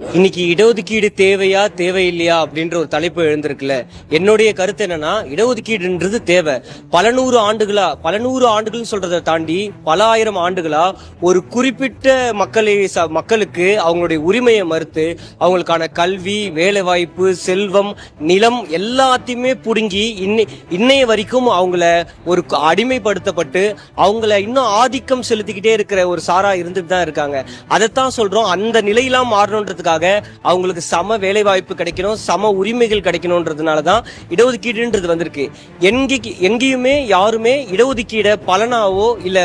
இன்னைக்கு இடஒதுக்கீடு தேவையா தேவையில்லையா அப்படின்ற ஒரு தலைப்பு எழுந்திருக்குல்ல. என்னுடைய கருத்து என்னன்னா இடஒதுக்கீடுன்றது தேவை. பல நூறு ஆண்டுகளா பல நூறு ஆண்டுகள் சொல்றதை தாண்டி பல ஆயிரம் ஆண்டுகளா ஒரு குறிப்பிட்ட மக்களை ச- மக்களுக்கு அவங்களுடைய உரிமையை மறுத்து அவங்களுக்கான கல்வி வேலைவாய்ப்பு செல்வம் நிலம் எல்லாத்தையுமே புடுங்கி இன்னை இன்னைய வரைக்கும் அவங்கள ஒரு அடிமைப்படுத்தப்பட்டு அவங்கள இன்னும் ஆதிக்கம் செலுத்திக்கிட்டே இருக்கிற ஒரு சாரா இருந்துட்டு தான் இருக்காங்க. அதைத்தான் சொல்றோம். அந்த நிலையெல்லாம் மாறணுன்றதுக்காக அவங்களுக்கு சம வேலை வாய்ப்பு கிடைக்கணும் சம உரிமைகள் கிடைக்கணுன்றதுனால தான் இடஒதுக்கீடுன்றது வந்திருக்கு. எங்கே எங்கேயுமே யாருமே இடஒதுக்கீடை பலனாவோ இல்லை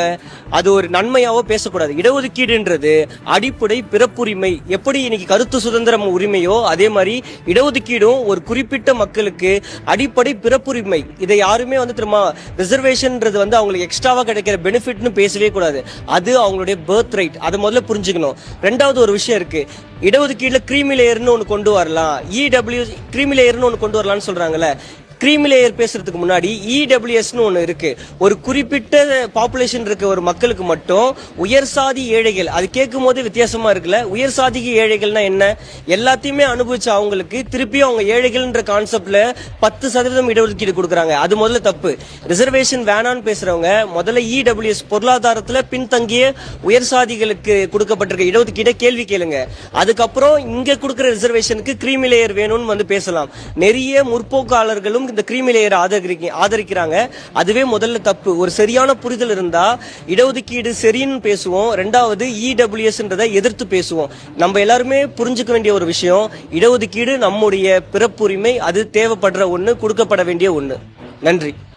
அது ஒரு நன்மையாவோ பேசக்கூடாது. இடஒதுக்கீடுன்றது அடிப்படை பிறப்புரிமை. எப்படி இன்னைக்கு கருத்து சுதந்திரம் உரிமையோ அதே மாதிரி இடஒதுக்கீடும் ஒரு குறிப்பிட்ட மக்களுக்கு அடிப்படை பிறப்புரிமை. இதை யாருமே வந்து திரும்ப ரிசர்வேஷன்ன்றது வந்து அவங்களுக்கு எக்ஸ்ட்ராவாக கிடைக்கிற பெனிஃபிட்னு பேசவே கூடாது. அது அவங்களுடைய பர்த் ரைட் அதை முதல்ல புரிஞ்சுக்கணும். ரெண்டாவது ஒரு விஷயம் இருக்கு. இடஒதுக்கீடுல கிரீமி லேயர்னு ஒன்று கொண்டு வரலாம். இடபிள்யூ கிரீமி லேயர்னு ஒன்று கொண்டு வரலாம்னு சொல்றாங்கல்ல. கிரீமி லேயர் பேசுறதுக்கு முன்னாடி இடபிள்யூஎஸ்னு ஒன்று இருக்கு. ஒரு குறிப்பிட்ட பாப்புலேஷன் இருக்க ஒரு மக்களுக்கு மட்டும் உயர் சாதி ஏழைகள் அது கேட்கும் போது வித்தியாசமா இருக்குல்ல? உயர் சாதிக்கு ஏழைகள்னா என்ன? எல்லாத்தையுமே அனுபவிச்ச அவங்களுக்கு திருப்பி அவங்க ஏழைகள்ன்ற கான்செப்ட்ல பத்து சதவீதம் இடஒதுக்கீடு கொடுக்குறாங்க. அது முதல்ல தப்பு. ரிசர்வேஷன் வேணான்னு பேசுறவங்க முதல்ல இடபிள்யூஎஸ் பொருளாதாரத்துல பின்தங்கிய உயர் சாதிகளுக்கு கொடுக்கப்பட்டிருக்க இடஒதுக்கீடை கேள்வி கேளுங்க. அதுக்கப்புறம் இங்க கொடுக்குற ரிசர்வேஷனுக்கு கிரீமி லேயர் வேணும்னு வந்து பேசலாம். நிறைய முற்போக்காளர்களும் இந்த கிரீமி லேயர் ஆதரிக்க ஆதரிக்கிறாங்க. அதுவே முதல்ல தப்பு. ஒரு சரியான புரிதல் இருந்தா இடஒதுக்கீடு சரின்னு பேசுவோம். ரெண்டாவது இடபிள்யூஎஸ்ன்றதை எதிர்த்து பேசுவோம். நம்ம எல்லாருமே புரிஞ்சுக்க வேண்டிய ஒரு விஷயம். இடஒதுக்கீடு நம்முடைய பிறப்புரிமை அது தேவைப்படுற ஒன்று கொடுக்கப்பட வேண்டிய ஒண்ணு. நன்றி.